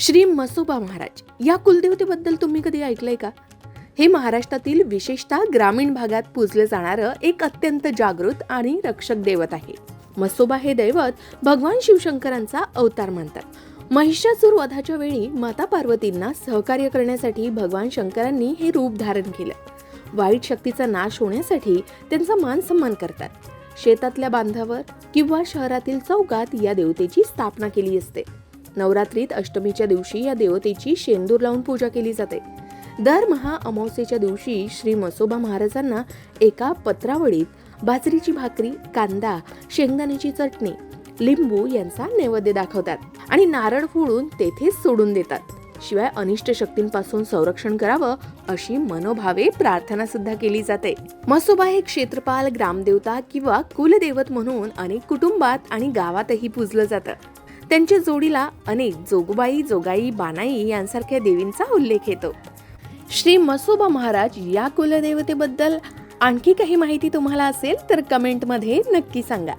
श्री मसोबा महाराज या कुलदेवतेबद्दल तुम्ही कधी ऐकलंय का? हे महाराष्ट्रातील विशेषतः ग्रामीण भागात पूजलं जाणारं एक अत्यंत जागृत आणि रक्षक दैवत आहे. मसोबा हे दैवत भगवान शिवशंकरांचा अवतार मानतात. महिषासूर वधाच्या वेळी माता पार्वतींना सहकार्य करण्यासाठी भगवान शंकरांनी हे रूप धारण केलं. वाईट शक्तीचा नाश होण्यासाठी त्यांचा मान सन्मान करतात. शेतातल्या बांधावर किंवा शहरातील चौकात या देवतेची स्थापना केली असते. नवरात्रीत अष्टमीच्या दिवशी या देवतेची शेंदूर लावून पूजा केली जाते. दरमहा अमावस्येच्या दिवशी श्री मसोबा महाराजांना एका पत्रावळीत बाजरीची भाकरी कांदा शेंगदाण्याची चटणी लिंबू यांचा नैवेद्य दाखवतात आणि नारळ फोडून तेथेच सोडून देतात. शिवाय अनिष्ट शक्तींपासून संरक्षण करावं अशी मनोभावे प्रार्थना सुद्धा केली जाते. मसोबा हे क्षेत्रपाल ग्रामदेवता किंवा कुलदैवत म्हणून अनेक कुटुंबात आणि गावातही पूजलं जातं. त्यांच्या जोडीला अनेक जोगबाई जोगाई बानाई यांसारख्या देवींचा उल्लेख येतो. श्री मसोबा महाराज या कुलदेवतेबद्दल आणखी काही माहिती तुम्हाला असेल तर कमेंटमध्ये नक्की सांगा.